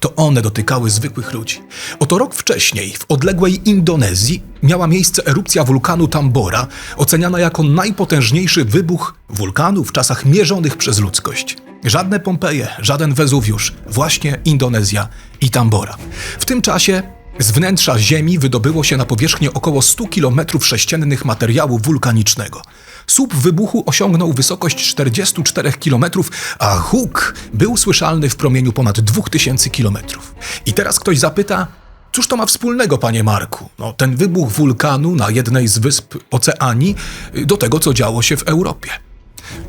To one dotykały zwykłych ludzi. Oto rok wcześniej, w odległej Indonezji, miała miejsce erupcja wulkanu Tambora, oceniana jako najpotężniejszy wybuch wulkanu w czasach mierzonych przez ludzkość. Żadne Pompeje, żaden Wezuwiusz, właśnie Indonezja i Tambora. W tym czasie z wnętrza Ziemi wydobyło się na powierzchnię około 100 km sześciennych materiału wulkanicznego. Słup wybuchu osiągnął wysokość 44 km, a huk był słyszalny w promieniu ponad 2000 km. I teraz ktoś zapyta, cóż to ma wspólnego, panie Marku? No, ten wybuch wulkanu na jednej z wysp Oceanii y, do tego, co działo się w Europie.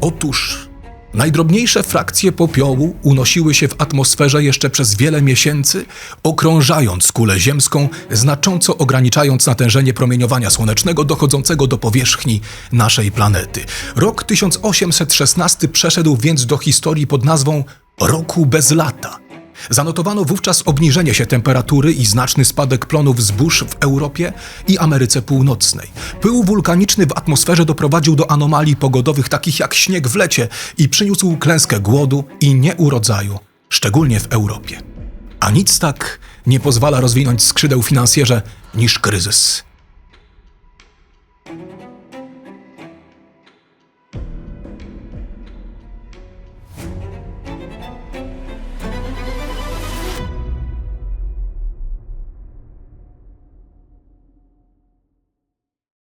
Otóż najdrobniejsze frakcje popiołu unosiły się w atmosferze jeszcze przez wiele miesięcy, okrążając kulę ziemską, znacząco ograniczając natężenie promieniowania słonecznego dochodzącego do powierzchni naszej planety. Rok 1816 przeszedł więc do historii pod nazwą Roku bez lata. Zanotowano wówczas obniżenie się temperatury i znaczny spadek plonów zbóż w Europie i Ameryce Północnej. Pył wulkaniczny w atmosferze doprowadził do anomalii pogodowych takich jak śnieg w lecie i przyniósł klęskę głodu i nieurodzaju, szczególnie w Europie. A nic tak nie pozwala rozwinąć skrzydeł finansjerze niż kryzys.